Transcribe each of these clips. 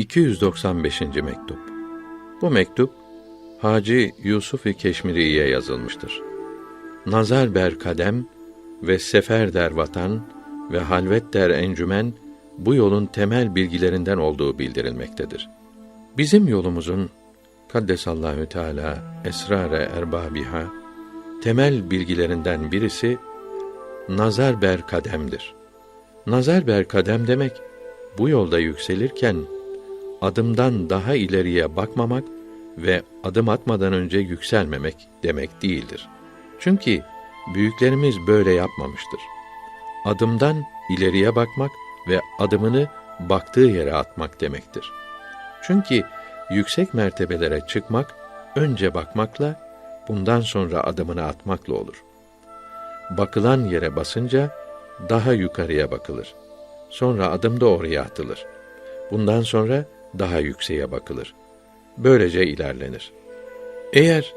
295. mektup. Bu mektup Hacı Yusuf-i Keşmiri'ye yazılmıştır. Nazar ber kadem ve sefer der vatan ve halvet der encümen bu yolun temel bilgilerinden olduğu bildirilmektedir. Bizim yolumuzun Kaddesallahu Teala esrare erbabiha temel bilgilerinden birisi nazar ber kademdir. Nazar ber kadem demek bu yolda yükselirken adımdan daha ileriye bakmamak ve adım atmadan önce yükselmemek demek değildir. Çünkü büyüklerimiz böyle yapmamıştır. Adımdan ileriye bakmak ve adımını baktığı yere atmak demektir. Çünkü yüksek mertebelere çıkmak önce bakmakla, bundan sonra adımını atmakla olur. Bakılan yere basınca daha yukarıya bakılır. Sonra adım da oraya atılır. Bundan sonra daha yükseğe bakılır. Böylece ilerlenir. Eğer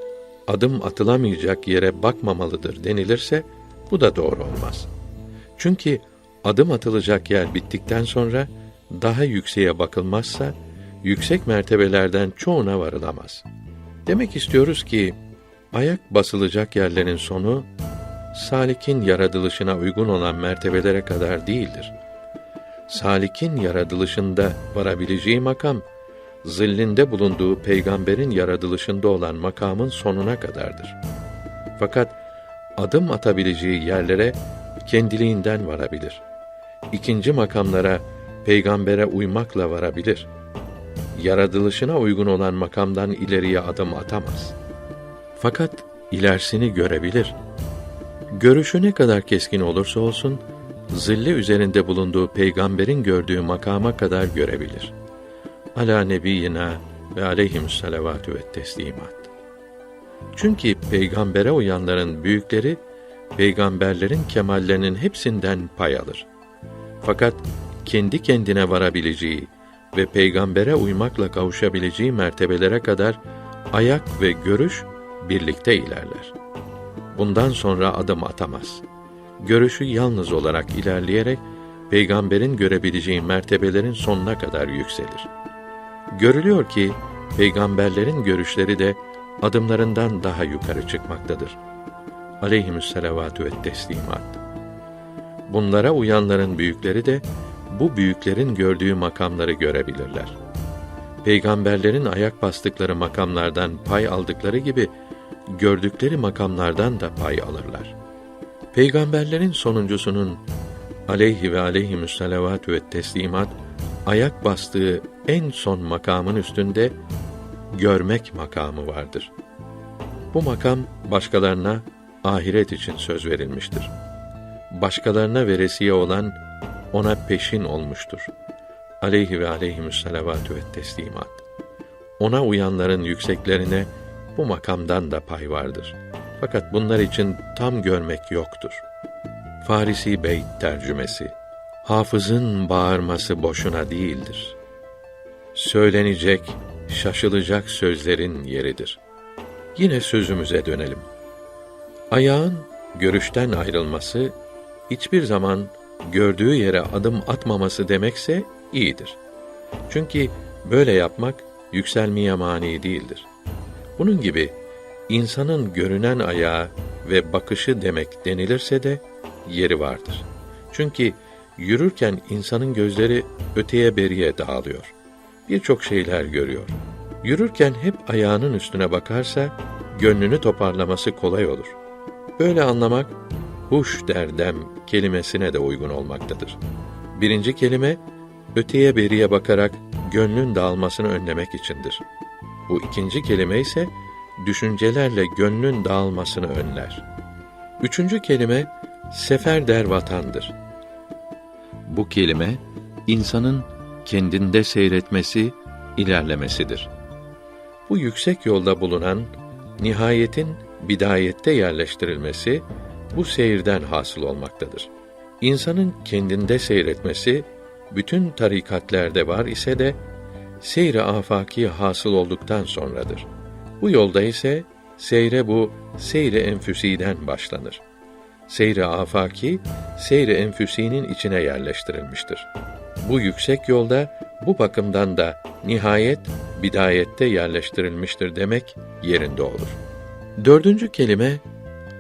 adım atılamayacak yere bakmamalıdır denilirse bu da doğru olmaz. Çünkü adım atılacak yer bittikten sonra daha yükseğe bakılmazsa yüksek mertebelerden çoğuna varılamaz. Demek istiyoruz ki ayak basılacak yerlerin sonu salikin yaratılışına uygun olan mertebelere kadar değildir. Salikin yaratılışında varabileceği makam zillinde bulunduğu peygamberin yaratılışında olan makamın sonuna kadardır. Fakat adım atabileceği yerlere kendiliğinden varabilir. İkinci makamlara peygambere uymakla varabilir. Yaratılışına uygun olan makamdan ileriye adım atamaz. Fakat ilerisini görebilir. Görüşü ne kadar keskin olursa olsun, zilli üzerinde bulunduğu peygamberin gördüğü makama kadar görebilir. Ala nebiyyina ve aleyhim salavatü ve teslimat. Çünkü peygambere uyanların büyükleri, peygamberlerin kemallerinin hepsinden pay alır. Fakat kendi kendine varabileceği ve peygambere uymakla kavuşabileceği mertebelere kadar ayak ve görüş birlikte ilerler. Bundan sonra adım atamaz. Görüşü yalnız olarak ilerleyerek peygamberin görebileceği mertebelerin sonuna kadar yükselir. Görülüyor ki peygamberlerin görüşleri de adımlarından daha yukarı çıkmaktadır. Aleyhimüsselavatü ve teslimat. Bunlara uyanların büyükleri de bu büyüklerin gördüğü makamları görebilirler. Peygamberlerin ayak bastıkları makamlardan pay aldıkları gibi gördükleri makamlardan da pay alırlar. Peygamberlerin sonuncusunun aleyhi ve aleyhimüsselavatü ve teslimat ayak bastığı en son makamın üstünde görmek makamı vardır. Bu makam başkalarına ahiret için söz verilmiştir. Başkalarına veresiye olan ona peşin olmuştur. Aleyhi ve aleyhimüsselavatü ve teslimat. Ona uyanların yükseklerine bu makamdan da pay vardır. Fakat bunlar için tam görmek yoktur. Farisi Beyt tercümesi Hafızın bağırması boşuna değildir. Söylenecek, şaşılacak sözlerin yeridir. Yine sözümüze dönelim. Ayağın görüşten ayrılması hiçbir zaman gördüğü yere adım atmaması demekse iyidir. Çünkü böyle yapmak yükselmeye mani değildir. Bunun gibi insanın görünen ayağı ve bakışı demek denilirse de yeri vardır. Çünkü yürürken insanın gözleri öteye beriye dağılıyor. Birçok şeyler görüyor. Yürürken hep ayağının üstüne bakarsa gönlünü toparlaması kolay olur. Böyle anlamak huş derdem kelimesine de uygun olmaktadır. Birinci kelime öteye beriye bakarak gönlün dağılmasını önlemek içindir. Bu ikinci kelime ise düşüncelerle gönlün dağılmasını önler. Üçüncü kelime sefer der vatandır. Bu kelime insanın kendinde seyretmesi, ilerlemesidir. Bu yüksek yolda bulunan nihayetin bidayette yerleştirilmesi bu seyirden hasıl olmaktadır. İnsanın kendinde seyretmesi bütün tarikatlerde var ise de seyre afaki hasıl olduktan sonradır. Bu yolda ise seyre bu seyre enfüsiden başlanır. Seyre afaki seyre enfüsinin içine yerleştirilmiştir. Bu yüksek yolda bu bakımdan da nihayet bidayette yerleştirilmiştir demek yerinde olur. Dördüncü kelime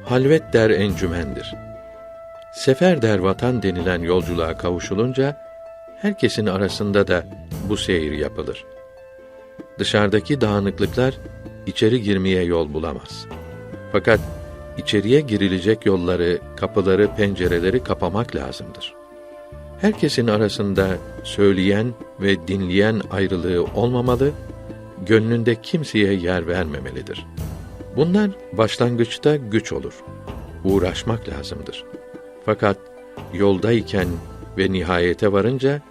halvet der encümendir. Sefer der vatan denilen yolculuğa kavuşulunca herkesin arasında da bu seyir yapılır. Dışarıdaki dağınıklıklar içeri girmeye yol bulamaz. Fakat içeriye girilecek yolları, kapıları, pencereleri kapamak lazımdır. Herkesin arasında söyleyen ve dinleyen ayrılığı olmamalı, gönlünde kimseye yer vermemelidir. Bunlar başlangıçta güç olur. Uğraşmak lazımdır. Fakat yoldayken ve nihayete varınca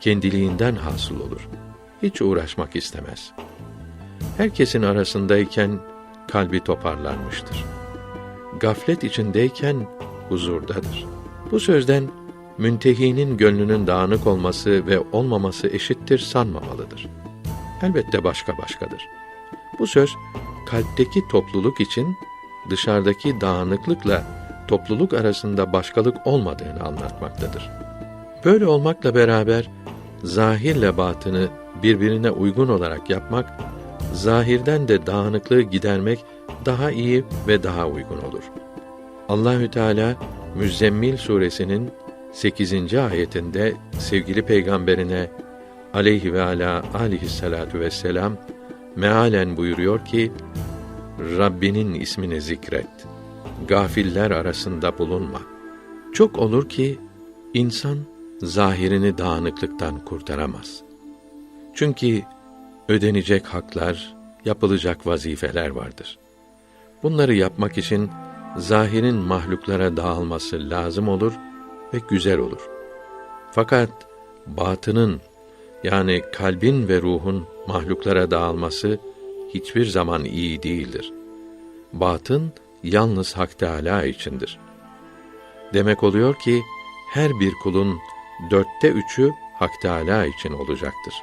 kendiliğinden hasıl olur. Hiç uğraşmak istemez. Herkesin arasındayken kalbi toparlanmıştır. Gaflet içindeyken huzurdadır. Bu sözden müntehinin gönlünün dağınık olması ve olmaması eşittir sanmamalıdır. Elbette başka başkadır. Bu söz kalpteki topluluk için dışarıdaki dağınıklıkla topluluk arasında başkalık olmadığını anlatmaktadır. Böyle olmakla beraber zahirle batını birbirine uygun olarak yapmak, zahirden de dağınıklığı gidermek daha iyi ve daha uygun olur. Allahü Teala Müzzemmil suresinin 8. ayetinde sevgili peygamberine aleyhi ve ala aleyhissalatu vesselam mealen buyuruyor ki Rabbinin ismini zikret. Gafiller arasında bulunma. Çok olur ki insan zahirini dağınıklıktan kurtaramaz. Çünkü ödenecek haklar, yapılacak vazifeler vardır. Bunları yapmak için zahirin mahluklara dağılması lazım olur ve güzel olur. Fakat batının yani kalbin ve ruhun mahluklara dağılması hiçbir zaman iyi değildir. Batın yalnız Hak Teâlâ içindir. Demek oluyor ki her bir kulun dörtte üçü Hak Teâlâ için olacaktır.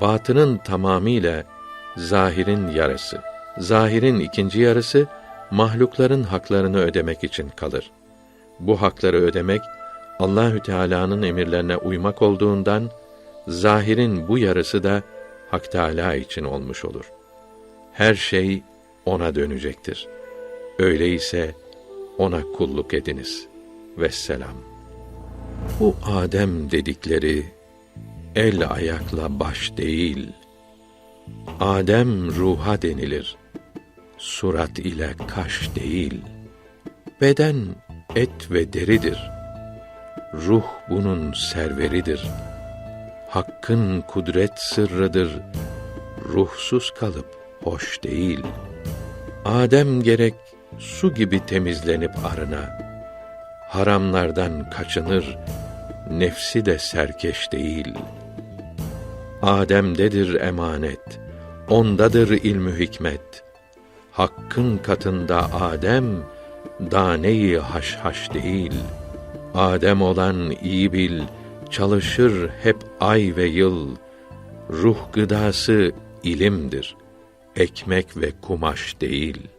Batının tamamıyla zahirin yarısı, zahirin ikinci yarısı mahlukların haklarını ödemek için kalır. Bu hakları ödemek Allahü Teala'nın emirlerine uymak olduğundan zahirin bu yarısı da Hak Teâlâ için olmuş olur. Her şey ona dönecektir. Öyleyse ona kulluk ediniz. Vesselam. Bu Adem dedikleri el ayakla baş değil. Adem ruha denilir. Surat ile kaş değil. Beden et ve deridir. Ruh bunun serveridir. Hakkın kudret sırrıdır. Ruhsuz kalıp hoş değil. Adem gerek su gibi temizlenip arına. Haramlardan kaçınır, nefsi de serkeş değil. Adem'dedir emanet, ondadır ilmü hikmet. Hakkın katında Adem, daneyi haş haş değil. Adem olan iyi bil, çalışır hep ay ve yıl. Ruh gıdası ilimdir, ekmek ve kumaş değil.''